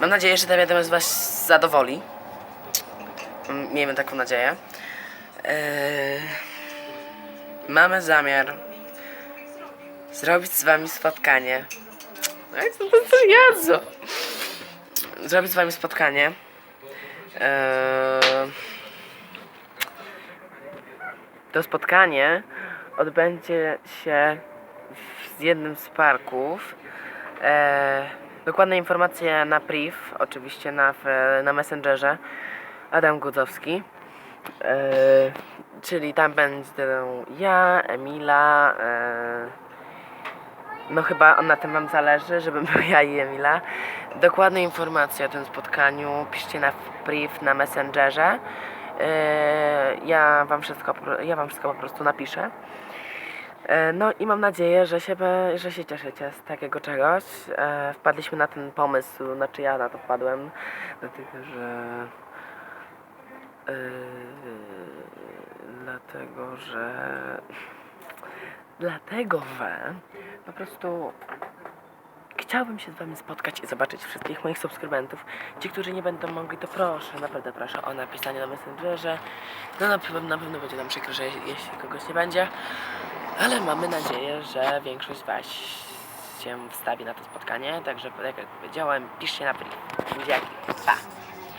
Mam nadzieję, że ta wiadomość Was zadowoli. Mm, Miejmy taką nadzieję. Eee, mamy zamiar zrobić z Wami spotkanie. Ej, co to Jezu! Zrobić z Wami spotkanie. Eee, to spotkanie odbędzie się w jednym z parków. E, dokładne informacje na priv, oczywiście na, na Messengerze. Adam Gudzowski. E, czyli tam będę ja, Emila. E, no chyba na tym wam zależy, żebym była ja i Emila. Dokładne informacje o tym spotkaniu piszcie na priv na Messengerze. E, ja wam wszystko, ja wam wszystko po prostu napiszę. E, No i mam nadzieję, że się, że się cieszycie z takiego czegoś. E, wpadliśmy na ten pomysł, znaczy ja na to wpadłem, dlatego że. e, dlatego, że. Dlatego, że po prostu chciałbym się z wami spotkać i zobaczyć wszystkich moich subskrybentów. Ci, którzy nie będą mogli, to proszę, naprawdę proszę o napisanie na Messengerze. No na pewno, na pewno będzie nam przykro, że jeśli kogoś nie będzie. Ale mamy nadzieję, że większość z Was się wstawi na to spotkanie. Także, tak jak powiedziałem, piszcie na priv. Buziaki. Pa!